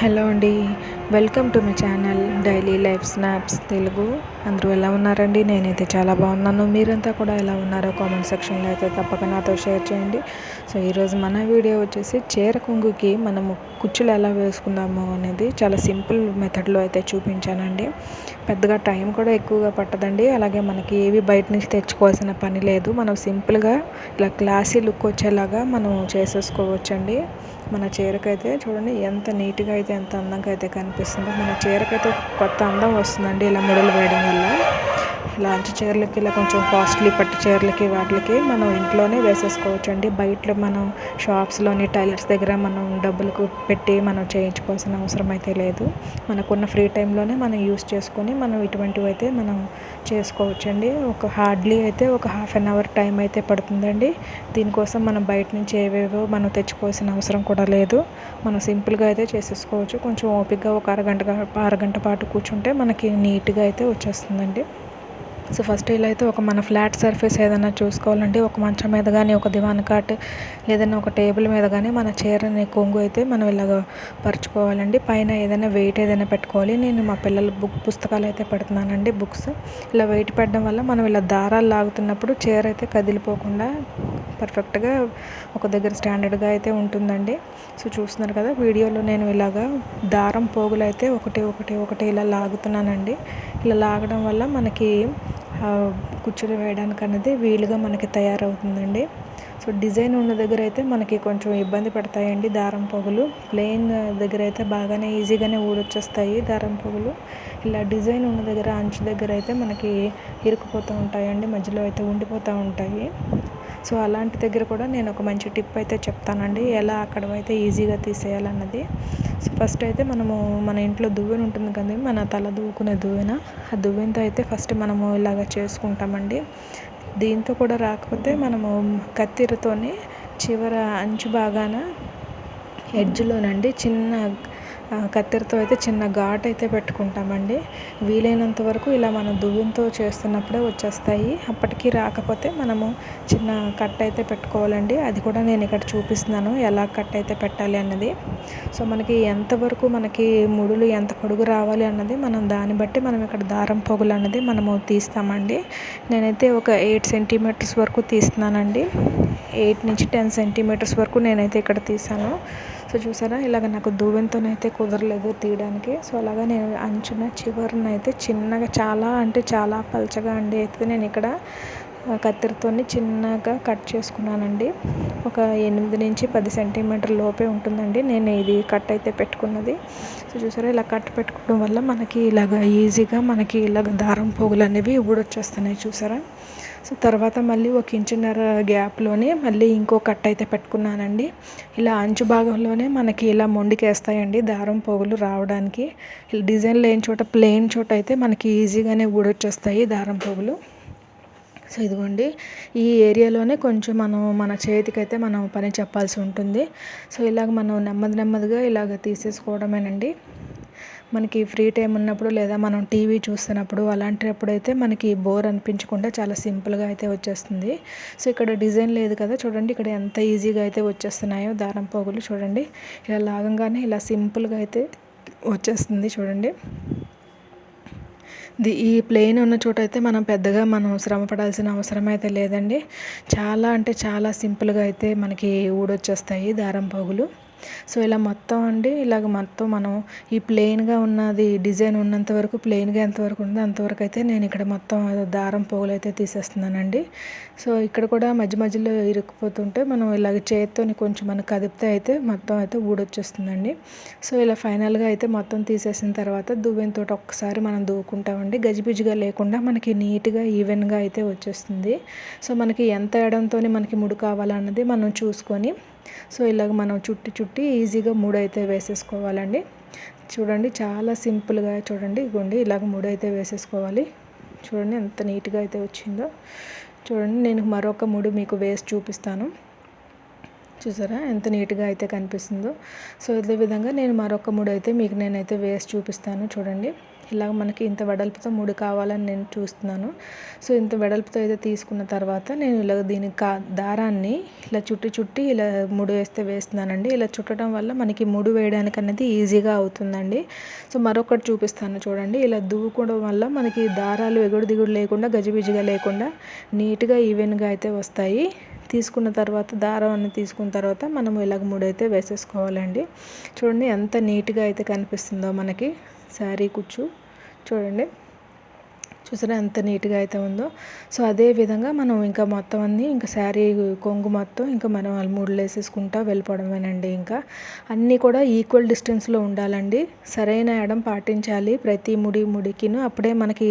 Hello అండి. Welcome to my channel daily life snaps Telugu. అందరూ ఎలా ఉన్నారండి? నేనైతే చాలా బాగున్నాను. మీరంతా కూడా ఎలా ఉన్నారో కామెంట్ సెక్షన్లో అయితే తప్పక నాతో షేర్ చేయండి. సో ఈరోజు మన వీడియో వచ్చేసి చీర కొంగుకి మనము కుచ్చులు ఎలా వేసుకుందాము అనేది చాలా సింపుల్ మెథడ్లో అయితే చూపించానండి. పెద్దగా టైం కూడా ఎక్కువగా పట్టదండి. అలాగే మనకి ఏవి బయట నుంచి తెచ్చుకోవాల్సిన పని లేదు. మనం సింపుల్గా ఇలా క్లాసీ లుక్ వచ్చేలాగా మనం చేసేసుకోవచ్చండి. మన చీరకైతే చూడండి ఎంత నీట్గా అయితే ఎంత అందంగా అయితే అనిపిస్తుంది మన చీరకైతే కొత్త అందం వస్తుందండి ఇలా ముడలు వేయడం వల్ల. ఇలా చీరలకి ఇలా కొంచెం కాస్ట్లీ పట్టు చీరలకి వాటికి మనం ఇంట్లోనే వేసేసుకోవచ్చు అండి బయట మనం షాప్స్లోని టైలర్స్ దగ్గర మనం డబ్బులకు పెట్టి మనం చేయించుకోవాల్సిన అవసరం అయితే లేదు. మనకున్న ఫ్రీ టైంలోనే మనం యూస్ చేసుకొని మనం ఇటువంటివి అయితే మనం చేసుకోవచ్చండి. ఒక హార్డ్లీ అయితే ఒక హాఫ్ అన్ అవర్ టైం అయితే పడుతుందండి. దీనికోసం మనం బయట నుంచి ఏవేవో మనం తెచ్చుకోవాల్సిన అవసరం కూడా లేదు. మనం సింపుల్గా అయితే చేసేసుకోవచ్చు. కొంచెం ఓపిక్గా ఒక అరగంట అరగంట పాటు కూర్చుంటే మనకి నీట్గా అయితే వచ్చేస్తుందండి. సో ఫస్ట్ ఇలా అయితే ఒక మన ఫ్లాట్ సర్ఫేస్ ఏదైనా చూసుకోవాలంటే ఒక మంచం మీద కానీ ఒక దివాన్ కాట్ లేదన్నా ఒక టేబుల్ మీద కానీ మన చీరని కొంగు అయితే మనం ఇలాగ పరుచుకోవాలండి. పైన ఏదైనా వెయిట్ ఏదైనా పెట్టుకోవాలి. నేను మా పిల్లల బుక్ పుస్తకాలు అయితే పెడుతున్నానండి బుక్స్. ఇలా వెయిట్ పెట్టడం వల్ల మనం ఇలా దారాలు లాగుతున్నప్పుడు చీర అయితే కదిలిపోకుండా పర్ఫెక్ట్గా ఒక దగ్గర స్టాండర్డ్గా అయితే ఉంటుందండి. సో చూస్తున్నారు కదా వీడియోలో నేను ఇలాగా దారం పోగులు అయితే ఒకటి ఒకటి ఒకటి ఇలా లాగుతున్నానండి. ఇలా లాగడం వల్ల మనకి కుచ్చులు వేయడానికి అనేది వీలుగా మనకి తయారవుతుందండి. సో డిజైన్ ఉన్న దగ్గర అయితే మనకి కొంచెం ఇబ్బంది పడతాయండి దారం పొగలు. ప్లెయిన్ దగ్గర అయితే బాగానే ఈజీగానే ఊడొచ్చేస్తాయి దారం పొగలు. ఇలా డిజైన్ ఉన్న దగ్గర అంచు దగ్గర అయితే మనకి ఇరుక్కుపోతూ ఉంటాయండి. మధ్యలో అయితే ఉండిపోతూ ఉంటాయి. సో అలాంటి దగ్గర కూడా నేను ఒక మంచి టిప్ అయితే చెప్తానండి. ఎలా అక్కడ అయితే ఈజీగా తీసేయాలన్నది. సో ఫస్ట్ అయితే మనము మన ఇంట్లో దువ్వెన ఉంటుంది కదా మన తల దువ్వుకునే దువ్వెన. ఆ దువ్వెనతో అయితే ఫస్ట్ మనము ఇలాగ చేసుకుంటామండి. దీంతో కూడా రాకపోతే మనము కత్తిరతోనే చివర అంచు బాగాన ఎడ్జ్లోనండి చిన్న కత్తెరతో అయితే చిన్న ఘాట్ అయితే పెట్టుకుంటామండి. వీలైనంత వరకు ఇలా మనం దువ్వెంతో చేస్తున్నప్పుడే వచ్చేస్తాయి. అప్పటికి రాకపోతే మనము చిన్న కట్ అయితే పెట్టుకోవాలండి. అది కూడా నేను ఇక్కడ చూపిస్తున్నాను. ఎలా కట్ అయితే పెట్టాలి అన్నది. సో మనకి ఎంతవరకు మనకి ముడులు ఎంత పొడుగు రావాలి అన్నది మనం దాన్ని బట్టి మనం ఇక్కడ దారం పొగులు అన్నది మనము తీస్తామండి. నేనైతే ఒక ఎయిట్ సెంటీమీటర్స్ వరకు తీస్తున్నానండి. ఎయిట్ నుంచి టెన్ సెంటీమీటర్స్ వరకు నేనైతే ఇక్కడ తీసాను సో చూసారా ఇలాగ నాకు దువ్వెనతోనైతే కుదరలేదు తీయడానికి. సో అలాగా నేను అంచున చివరిన అయితే చిన్నగా చాలా అంటే చాలా పలచగా అండి. అయితే నేను ఇక్కడ కత్తిరితో చిన్నగా కట్ చేసుకున్నానండి. ఒక ఎనిమిది నుంచి పది సెంటీమీటర్ లోపే ఉంటుందండి. నేను ఇది కట్ అయితే పెట్టుకున్నది. సో చూసారా? ఇలా కట్ పెట్టుకోవడం వల్ల మనకి ఇలాగ ఈజీగా మనకి ఇలాగ దారం పోగులు అనేవి ఊడొచ్చేస్తున్నాయి. చూసారా? సో తర్వాత మళ్ళీ ఒక ఇంచున్నర గ్యాప్లోనే మళ్ళీ ఇంకో కట్ అయితే పెట్టుకున్నానండి. ఇలా అంచు భాగంలోనే మనకి ఇలా మొండికేస్తాయండి దారం పోగులు రావడానికి. డిజైన్ లేని చోట ప్లెయిన్ చోట అయితే మనకి ఈజీగానే ఊడొచ్చేస్తాయి దారం పోగులు. సో ఇదిగోండి ఈ ఏరియాలోనే కొంచెం మనం మన చేతికైతే మనం పని చెప్పాల్సి ఉంటుంది. సో ఇలాగ మనం నెమ్మది నెమ్మదిగా ఇలాగ తీసేసుకోవడమేనండి. మనకి ఫ్రీ టైం ఉన్నప్పుడు లేదా మనం టీవీ చూస్తున్నప్పుడు అలాంటప్పుడు అయితే మనకి బోర్ అనిపించకుండా చాలా సింపుల్గా అయితే వచ్చేస్తుంది. సో ఇక్కడ డిజైన్ లేదు కదా చూడండి ఇక్కడ ఎంత ఈజీగా అయితే వచ్చేస్తున్నాయో దారం పోగులు చూడండి. ఇలా లాగంగానే ఇలా సింపుల్గా అయితే వచ్చేస్తుంది చూడండి. ఈ ప్లెయిన్ ఉన్న చోట అయితే మనం పెద్దగా మనం శ్రమ పడాల్సిన అవసరం అయితే లేదండి. చాలా అంటే చాలా సింపుల్గా అయితే మనకి ఊడొచ్చేస్తాయి దారం పోగులు. సో ఇలా మొత్తం అండి ఇలాగ మొత్తం మనం ఈ ప్లెయిన్గా ఉన్నది డిజైన్ ఉన్నంత వరకు ప్లెయిన్గా ఎంతవరకు ఉందో అంతవరకు అయితే నేను ఇక్కడ మొత్తం దారం పోగులు అయితే తీసేస్తున్నానండి. సో ఇక్కడ కూడా మధ్య మధ్యలో ఇరుక్కుపోతుంటే మనం ఇలాగ చేతితో కొంచెం మనం కదిపితే అయితే మొత్తం అయితే ఊడొచ్చేస్తుందండి. సో ఇలా ఫైనల్గా అయితే మొత్తం తీసేసిన తర్వాత దువ్వెనతో ఒక్కసారి మనం దువ్వుకుంటామండి. గజిబిజిగా లేకుండా మనకి నీట్గా ఈవెన్గా అయితే వచ్చేస్తుంది. సో మనకి ఎంత ఎడంతో మనకి ముడి కావాలన్నది మనం చూసుకొని సో ఇలాగ మనం చుట్టి చుట్టి ఈజీగా మూడు అయితే వేసేసుకోవాలండి. చూడండి చాలా సింపుల్గా చూడండి ఇగోండి ఇలాగ మూడు అయితే వేసేసుకోవాలి. చూడండి ఎంత నీట్గా అయితే వచ్చిందో. చూడండి నేను మరొక మూడు మీకు వేసి చూపిస్తాను. చూసారా ఎంత నీట్గా అయితే కనిపిస్తుందో. సో ఇదే విధంగా నేను మరొక మూడు అయితే మీకు నేనైతే వేసి చూపిస్తాను చూడండి. ఇలా మనకి ఇంత వెడల్పుతో మూడు కావాలని నేను చూస్తున్నాను. సో ఇంత వెడల్పుతో అయితే తీసుకున్న తర్వాత నేను ఇలా దీని కా దారాన్ని ఇలా చుట్టి చుట్టి ఇలా ముడు వేస్తే వేస్తున్నానండి. ఇలా చుట్టడం వల్ల మనకి ముడు వేయడానికి అనేది ఈజీగా అవుతుందండి. సో మరొకటి చూపిస్తాను చూడండి. ఇలా దువ్వుకోవడం వల్ల మనకి దారాలు ఎగుడు దిగుడు లేకుండా గజిబిజిగా లేకుండా నీట్గా ఈవెన్గా అయితే వస్తాయి. తీసుకున్న తర్వాత దారం అన్ని తీసుకున్న తర్వాత మనం ఇలాగ ముడైతే వేసేసుకోవాలండి. చూడండి ఎంత నీట్గా అయితే కనిపిస్తుందో మనకి. శారీ కుచ్చు. చూడండి. చూసారా ఎంత నీట్గా అయితే ఉందో. సో అదే విధంగా మనం ఇంకా మొత్తం అన్ని ఇంకా శారీ కొంగు మొత్తం ఇంకా మనం అల్మూడులు వేసేసుకుంటా వెళ్ళిపోవడమేనండి ఇంకా. అన్నీ కూడా ఈక్వల్ డిస్టెన్స్లో ఉండాలండి. సరైన ఎడం పాటించాలి. ప్రతి ముడి ముడికిను అప్పుడే మనకి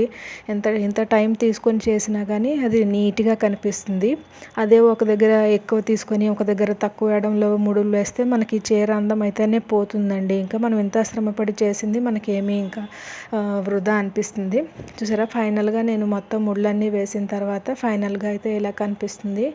ఎంత ఎంత టైం తీసుకొని చేసినా కానీ అది నీట్గా కనిపిస్తుంది. అదే ఒక దగ్గర ఎక్కువ తీసుకొని ఒక దగ్గర తక్కువ ఎడంలో ముడులు వేస్తే మనకి చీర అందం అయితేనే పోతుందండి. ఇంకా మనం ఎంత శ్రమపడి చేసింది మనకి ఇంకా వృధా అనిపిస్తుంది. చూసారా? ఫైనల్గా నేను మొత్తం ముళ్ళన్నీ వేసిన తర్వాత ఫైనల్గా అయితే ఇలా కనిపిస్తుంది.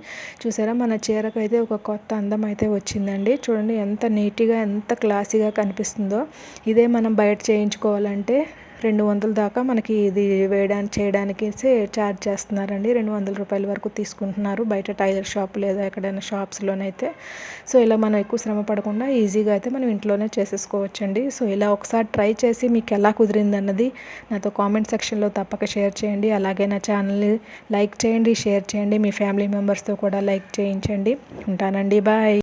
చూసారా? మన చీరకు అయితే ఒక కొత్త అందం అయితే వచ్చిందండి. చూడండి ఎంత నీట్గా ఎంత క్లాసీగా కనిపిస్తుందో. ఇదే మనం బయట చేయించుకోవాలంటే రెండు వందల దాకా మనకి ఇది వేయడానికి చేయడానికి ఛార్జ్ చేస్తున్నారండి. రెండు వందల రూపాయల వరకు తీసుకుంటున్నారు బయట టైలర్ షాప్ లేదా ఎక్కడైనా షాప్స్లోనైతే. సో ఇలా మనం ఎక్కువ శ్రమ పడకుండా ఈజీగా అయితే మనం ఇంట్లోనే చేసేసుకోవచ్చండి. సో ఇలా ఒకసారి ట్రై చేసి మీకు ఎలా కుదిరింది అన్నది నాతో కామెంట్ సెక్షన్లో తప్పక షేర్ చేయండి. అలాగే నా ఛానల్ని లైక్ చేయండి షేర్ చేయండి. మీ ఫ్యామిలీ మెంబర్స్తో కూడా లైక్ చేయించండి. ఉంటానండి. బాయ్.